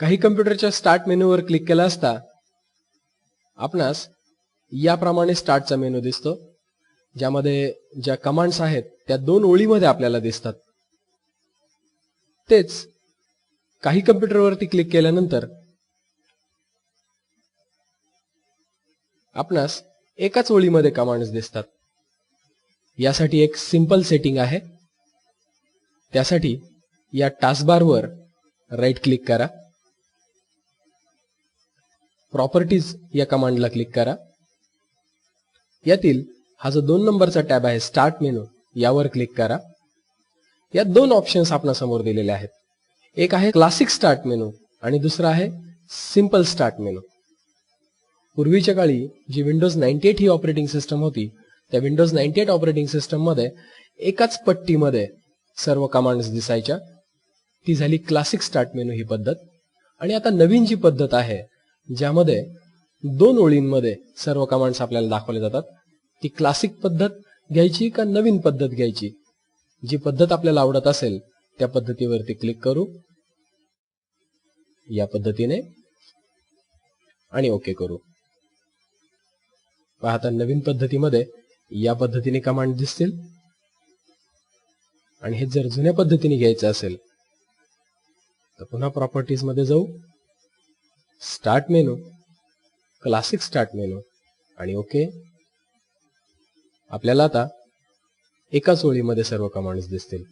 काही कम्प्युटरच्या स्टार्ट मेनूवर क्लिक केला असता आपणास याप्रमाणे स्टार्टचा मेनू दिसतो ज्यामध्ये ज्या कमांड्स आहेत त्या दोन ओळीमध्ये आपल्याला दिसतात. तेच काही कम्प्युटरवरती क्लिक केल्यानंतर आपणास एकाच ओळीमध्ये कमांड्स दिसतात. यासाठी एक सिंपल सेटिंग आहे. त्यासाठी या टास्कबारवर राईट क्लिक करा. प्रॉपर्टीज या कमांडला क्लिक करा. यातील हा जो दोन नंबरचा टॅब आहे स्टार्ट मेनू यावर क्लिक करा. या दोन ऑप्शन्स आपणासमोर दिलेले आहेत. एक आहे क्लासिक स्टार्ट मेनू आणि दुसरा आहे सिंपल स्टार्ट मेनू पूर्वीच्या काळी जी विंडोज नाईन्टी एट ही ऑपरेटिंग सिस्टम होती त्या विंडोज नाईन्टी एट ऑपरेटिंग सिस्टममध्ये एकाच पट्टीमध्ये सर्व कमांड्स दिसायच्या. ती झाली क्लासिक स्टार्ट मेनू ही पद्धत. आणि आता नवीन जी पद्धत आहे ज्यामध्ये दोन ओळींमध्ये सर्व कमांड्स आपल्याला दाखवले जातात. ती क्लासिक पद्धत घ्यायची का नवीन पद्धत घ्यायची? जी पद्धत आपल्याला आवडत असेल त्या पद्धतीवरती क्लिक करू. या पद्धतीने आणि ओके करू. पाहता नवीन पद्धतीमध्ये या पद्धतीने कमांड दिसतील. आणि हे जर जुन्या पद्धतीने घ्यायचं असेल तर पुन्हा प्रॉपर्टीजमध्ये जाऊ. Start menu classic start menu आणि ओके. आपल्याला आता एकाच ओळीमध्ये सर्व कमांड्स दिसतील.